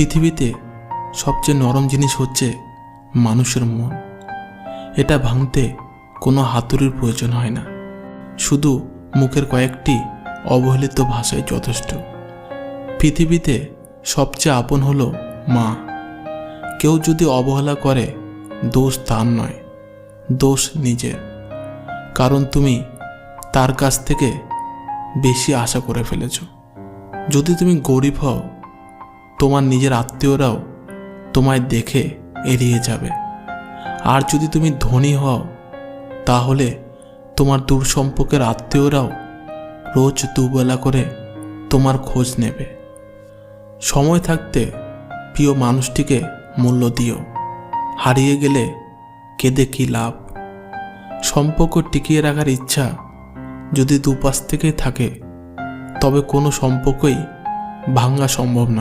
পৃথিবীতে সবচেয়ে নরম জিনিস হচ্ছে মানুষের মন। এটা ভাঙতে কোনো হাতুড়ির প্রয়োজন হয় না। শুধু মুখের কয়েকটি অবহেলিত ভাষাই যথেষ্ট। পৃথিবীতে সবচেয়ে আপন হলো মা। কেউ যদি অবহেলা করে, দোষ তার নয়, দোষ নিজের। কারণ তুমি তার কাছ থেকে বেশি আশা করে ফেলেছ। যদি তুমি গরিব হও তোমার নিজের আত্মীয়রাও তোমায় দেখে এড়িয়ে যাবে। আর যদি তুমি ধনী হও, তাহলে তোমার দূর সম্পর্কের আত্মীয়রাও রোজ দুবেলা করে তোমার খোঁজ নেবে। সময় থাকতে প্রিয় মানুষটিকে মূল্য দিও। হারিয়ে গেলে কেঁদে কী লাভ? সম্পর্ক টিকিয়ে রাখার ইচ্ছা যদি দুপাশ থেকেই থাকে, তবে কোনো সম্পর্কই ভাঙ্গা সম্ভব নয়।